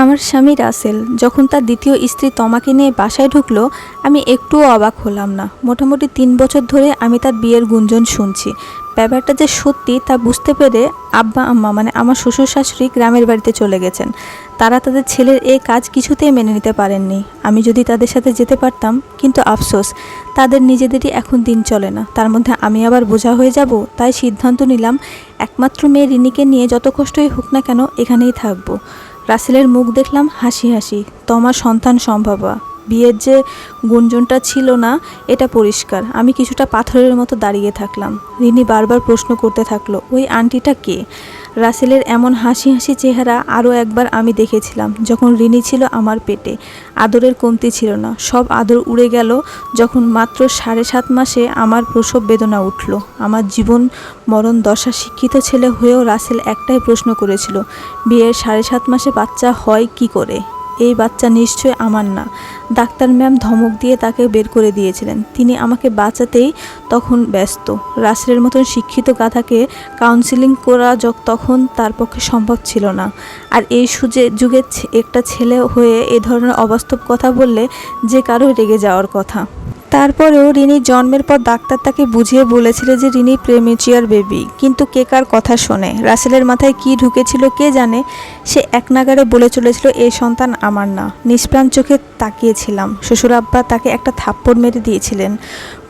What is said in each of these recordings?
আমার স্বামী রাসেল, যখন তার দ্বিতীয় স্ত্রী তমাকে নিয়ে বাসায় ঢুকলো, আমি একটুও অবাক হলাম না। মোটামুটি তিন বছর ধরে আমি তার বিয়ের গুঞ্জন শুনছি। ব্যাপারটা যে সত্যি তা বুঝতে পেরে আব্বা, আম্মা মানে আমার শ্বশুর শাশুড়ি গ্রামের বাড়িতে চলে গেছেন। তারা তাদের ছেলের এই কাজ কিছুতেই মেনে নিতে পারেননি। আমি যদি তাদের সাথে যেতে পারতাম, কিন্তু আফসোস, তাদের নিজেদেরই এখন দিন চলে না। তার মধ্যে আমি আবার বোঝা হয়ে যাব, তাই সিদ্ধান্ত নিলাম, একমাত্র মেয়ে রিনিকে নিয়ে যত কষ্টই হোক না কেন এখানেই থাকব। রাসেলের মুখ দেখলাম হাসি হাসি। তোমার সন্তান সম্ভাবা। বিয়ের যে গুঞ্জনটা ছিল না, এটা পরিষ্কার। আমি কিছুটা পাথরের মতো দাঁড়িয়ে থাকলাম। রিনি বারবার প্রশ্ন করতে থাকল, ওই আন্টিটা কে? রাসেলের এমন হাসি হাসি চেহারা আরও একবার আমি দেখেছিলাম, যখন রিনি ছিল আমার পেটে। আদরের কমতি ছিল না। সব আদর উড়ে গেল যখন মাত্র সাড়ে সাত মাসে আমার প্রসব বেদনা উঠল। আমার জীবন মরণ দশা শিক্ষিত ছেলে হয়েও রাসেল একটাই প্রশ্ন করেছিল, বিয়ের সাড়ে সাত মাসে বাচ্চা হয় কি করে? এই বাচ্চা নিশ্চয় আমার না। ডাক্তার ম্যাম ধমক দিয়ে তাকে বের করে দিয়েছিলেন। তিনি আমাকে বাঁচাতেই তখন ব্যস্ত। রাসেলের মতন শিক্ষিত গাথাকে কাউন্সিলিং করা তখন তার পক্ষে সম্ভব ছিল না। আর এই সুজে যুগে একটা ছেলে হয়ে এ ধরনের অবাস্তব কথা বললে যে কারও রেগে যাওয়ার কথা। তারপরেও রিনি জন্মের পর ডাক্তার তাকে বুঝিয়ে বলেছিল যে রিনি প্রেমিচিয়ার বেবি। কিন্তু কে কার কথা শোনে? রাসেলের মাথায় কি ঢুকেছিল কে জানে? সে এক নাগারে বলে চলেছিল, এ সন্তান আমার না। নিষ্প্রাণ চোখে তাকিয়েছিলাম। শ্বশুর আব্বা তাকে একটা থাপ্পড় মেরে দিয়েছিলেন।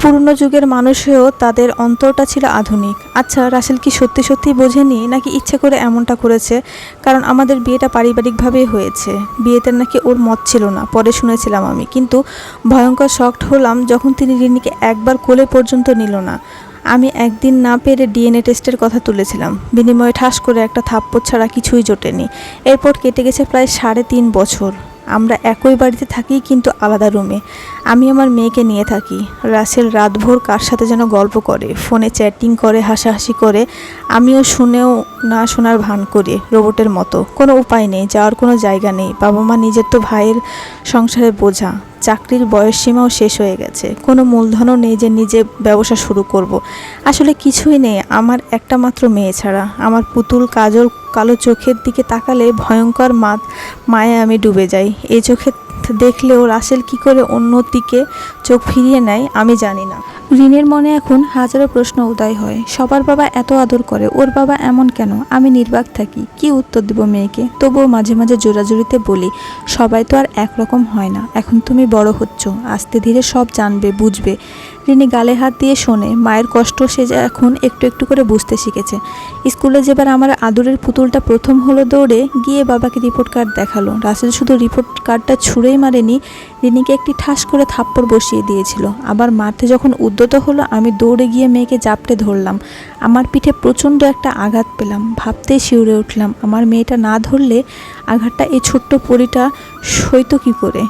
পুরনো যুগের মানুষেও তাদের অন্তরটা ছিল আধুনিক। আচ্ছা রাসেল কি সত্যি সত্যি বোঝেনি, নাকি ইচ্ছে করে এমনটা করেছে? কারণ আমাদের বিয়েটা পারিবারিকভাবেই হয়েছে। বিয়েতে নাকি ওর মত ছিল না, পরে শুনেছিলাম আমি। কিন্তু ভয়ঙ্কর শকড হলাম যখন তিনি রিনিকে একবার কোলে পর্যন্ত নিল না। আমি একদিন না পেরে ডিএনএ টেস্টের কথা তুলেছিলাম। বিনিময়ে ঠাস করে একটা থাপ্পড় ছাড়া কিছুই জোটেনি। এরপর কেটে গেছে প্রায় সাড়ে তিন বছর। আমরা একই বাড়িতে থাকি কিন্তু আলাদা রুমে। আমি আমার মেয়েকে নিয়ে থাকি। রাসেল রাতভর কার সাথে যেন গল্প করে, ফোনে চ্যাটিং করে, হাসাহাসি করে, আমিও শুনেও না শোনার ভান করি রোবটের মতো। কোনো উপায় নেই, যাওয়ার কোনো জায়গা নেই। বাবা মা নিজের তো ভাইয়ের সংসারে বোঝা। চাকরির বয়স সীমাও শেষ হয়ে গেছে। কোনো মূলধনও নেই যে নিজে ব্যবসা শুরু করব। আসলে কিছুই নেই। আমার একটা মাত্র মেয়ে ছাড়া। আমার পুতুল কাজল কালো চোখের দিকে তাকালে ভয়ঙ্কর মাত মায়ে আমি ডুবে যাই। এই চোখে দেখলেও রাসেল কি করে অন্যদিকে চোখ ফিরিয়ে নেয়, আমি জানি না। রিনের মনে এখন হাজারো প্রশ্ন উদয় হয়। সবার বাবা এত আদর করে, ওর বাবা এমন কেন? আমি নির্বাক থাকি। কি উত্তর দেব মেয়েকে? তবুও মাঝে মাঝে জোরাজুরিতে বলি, সবাই তো আর একরকম হয় না। এখন তুমি বড় হচ্ছ। আস্তে ধীরে সব জানবে, বুঝবে। রিনি গালে হাত দিয়ে শোনে, মায়ের কষ্ট সে এখন একটু একটু করে বুঝতে শিখেছে। স্কুলে যেবার আমার আদরের পুতুলটা প্রথম হলো দৌড়ে, গিয়ে বাবাকে রিপোর্ট কার্ড দেখাল। রাসেল শুধু রিপোর্ট কার্ডটা ছুঁড়েই মারেনি, রিনিকে একটি ঠাস করে থাপ্পড় বসিয়ে দিয়েছিল। আবার মারতে যখন উদ্যত হলো, আমি দৌড়ে গিয়ে মেয়েকে জাপটে ধরলাম। আমার পিঠে প্রচণ্ড একটা আঘাত পেলাম। ভাবতেই শিউরে উঠলাম, আমার মেয়েটা না ধরলে আঘাতটা এই ছোট্ট পরিটা সইত কি করে?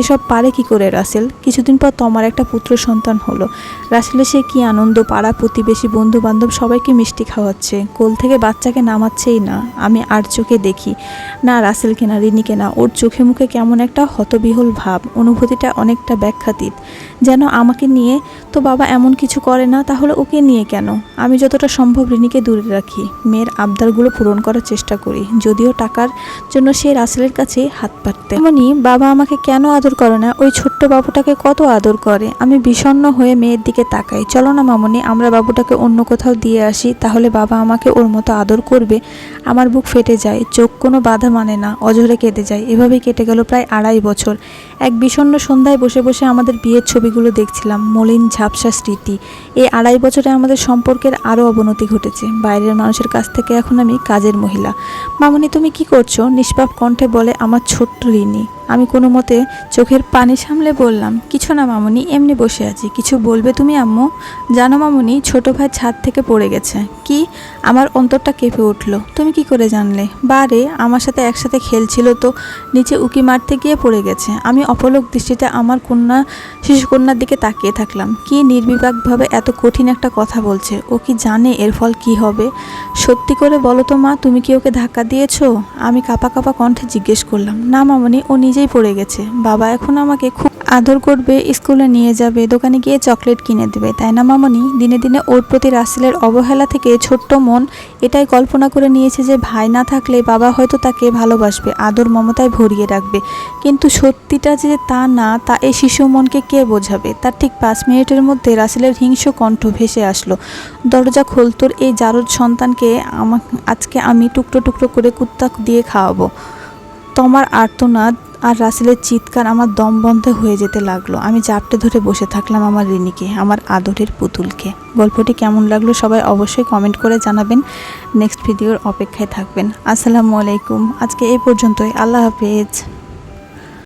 এসব পারে কি করে রাসেল? কিছুদিন পর তোমার একটা পুত্র সন্তান হলো। রাসেলে সে কি আনন্দ, পাড়া, প্রতিবেশী বন্ধু বান্ধব সবাইকে মিষ্টি খাওয়াচ্ছে। কোল থেকে বাচ্চাকে নামাচ্ছেই না, আমি আর চোখে দেখি। না, রাসেলকে না, রিনিকে না, ওর চোখে মুখে কেমন একটা হতবিহল ভাব, অনুভূতিটা অনেকটা ব্যাখ্যাতীত। যেন আমাকে নিয়ে তো বাবা এমন কিছু করে না, তাহলে ওকে নিয়ে কেন? আমি যতটা সম্ভব রিনিকে দূরে রাখি। মেয়ের আবদারগুলো পূরণ করার চেষ্টা করি, যদিও টাকার জন্য সে রাসেলের কাছে হাত পাততে। এমনই বাবা আমাকে কেন আদর করে না, ওই ছোট্ট বাবুটাকে কত আদর করে। আমি বিষণ্ণ হয়ে মেয়ের দিকে তাকাই। চলো না মামনি, আমরা বাবুটাকে অন্য কোথাও দিয়ে আসি, তাহলে বাবা আমাকে ওর মতো আদর করবে। আমার বুক ফেটে যায়, চোখ কোনো বাধা মানে না, অঝরে কেটে যায়। এভাবেই কেটে গেল প্রায় আড়াই বছর। এক বিষণ্ণ সন্ধ্যায় বসে বসে আমাদের বিয়ের ছবিগুলো দেখছিলাম, মলিন ঝাপসা স্মৃতি। এই আড়াই বছরে আমাদের সম্পর্কের আরও অবনতি ঘটেছে। বাইরের মানুষের কাছ থেকে এখন আমি কাজের মহিলা। মামনি, তুমি কি করছ? নিষ্পাপ কণ্ঠে বলে, আমার ছোট্ট ঋণী আমি কোনো মতে চোখের পানি সামলে বললাম, কিছু না মামনি, এমনি বসে আছি। কিছু বলবে তুমি, আম্মু? জানো মামনি, ছোট ভাই ছাদ থেকে পড়ে গেছে। কি? আমার অন্তরটা কেঁপে উঠল। তুমি কি করে জানলে? বারে, আমার সাথে একসাথে খেলছিল তো, নিচে উকি মারতে গিয়ে পড়ে গেছে। আমি অপলক দৃষ্টিতে আমার কন্যা শিশুকন্যার দিকে তাকিয়ে থাকলাম। কি নির্বিবাকভাবে এত কঠিন একটা কথা বলছে? ও কি জানে এর ফল কি হবে? সত্যি করে বলো তো মা, তুমি কি ওকে ধাক্কা দিয়েছ? আমি কাপা কাপা কণ্ঠে জিজ্ঞেস করলাম। না মামনি, ও নিজেই পড়ে গেছে। বাবা এখন আমাকে খুব আদর করবে, স্কুলে নিয়ে যাবে, দোকানে গিয়ে চকলেট কিনে দেবে, তাই না মামনি? দিনে দিনে ওর প্রতি রাসেলের অবহেলা থেকে ছোট্ট মন এটাই কল্পনা করে নিয়েছে যে ভাই না থাকলে বাবা হয়তো তাকে ভালোবাসবে, আদর মমতায় ভরিয়ে রাখবে। কিন্তু সত্যিটা যে তা না, তা এই শিশু মনকে কে বোঝাবে? তার ঠিক পাঁচ মিনিটের মধ্যে রাসেলের হিংস্র কণ্ঠ ভেসে আসলো। দরজা খোলতোর এই জারদ সন্তানকে আমা আজকে আমি টুকরো টুকরো করে কুত্তা দিয়ে খাওয়াবো। তোমার আর্তনাদ আর রাসেলের চিৎকার আমার দম বন্ধ হয়ে যেতে লাগল। আমি জাপটে ধরে বসে থাকলাম আমার রিনিকে, আমার আদরের পুতুলকে। গল্পটি কেমন লাগল সবাই অবশ্যই কমেন্ট করে জানাবেন। নেক্সট ভিডিওর অপেক্ষায় থাকবেন। আসসালামু আলাইকুম। আজকে এই পর্যন্তই। আল্লাহ হাফেজ।